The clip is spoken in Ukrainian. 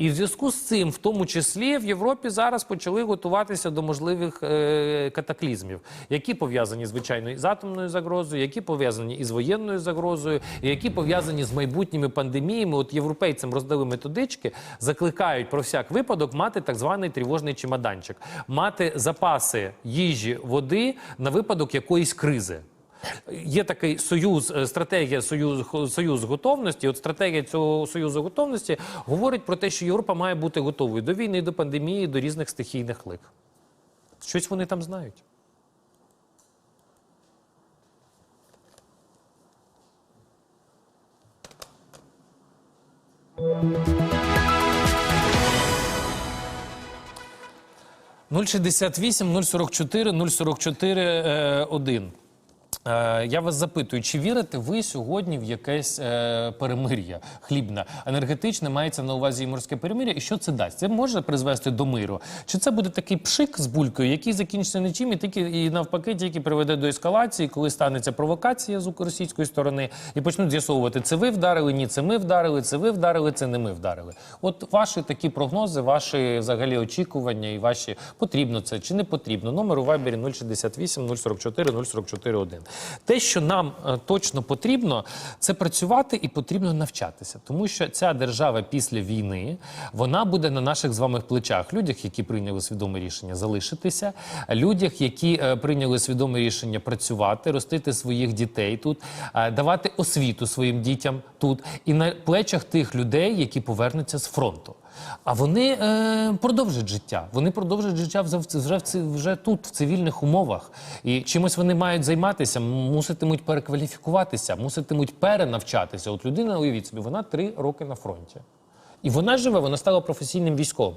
І в зв'язку з цим, в тому числі, в Європі зараз почали готуватися до можливих е, катаклізмів, які пов'язані звичайно з атомною загрозою, які пов'язані із воєнною загрозою, які пов'язані з майбутніми пандеміями. От європейцям роздали методички, закликають про всяк випадок мати так званий тривожний чемоданчик, мати запаси їжі, води на випадок якоїсь кризи. Є такий союз, е, стратегія союз, союз готовності. От стратегія цього союзу готовності говорить про те, що Європа має бути готовою до війни, до пандемії, до різних стихійних лик. Щось вони там знають. Нуль 068 044 044 е, 1. Е, Я вас запитую, чи вірите ви сьогодні в якесь е, перемир'я хлібне, енергетичне, мається на увазі і морське перемир'я, і що це дасть? Це може призвести до миру? Чи це буде такий пшик з булькою, який закінчиться нічим і тільки і навпаки, тільки приведе до ескалації, коли станеться провокація з російської сторони, і почнуть з'ясовувати, це ви вдарили, ні, це ми вдарили, це ви вдарили, це не ми вдарили. От ваші такі прогнози, ваші взагалі очікування і ваші потрібно це чи не потрібно. Номер у Вайбері 068 044 044 1. Те, що нам е, точно потрібно, це працювати і потрібно навчатися, тому що ця держава після війни вона буде на наших з вами плечах. Людях, які прийняли свідоме рішення залишитися, людях, які е, прийняли свідоме рішення працювати, ростити своїх дітей тут, е, давати освіту своїм дітям тут, і на плечах тих людей, які повернуться з фронту. А вони е, продовжать життя. Вони продовжать життя вже, в вже тут, в цивільних умовах. І чимось вони мають займатися, муситимуть перекваліфікуватися, муситимуть перенавчатися. От людина, уявіть собі, вона три роки на фронті. І вона живе, вона стала професійним військовим.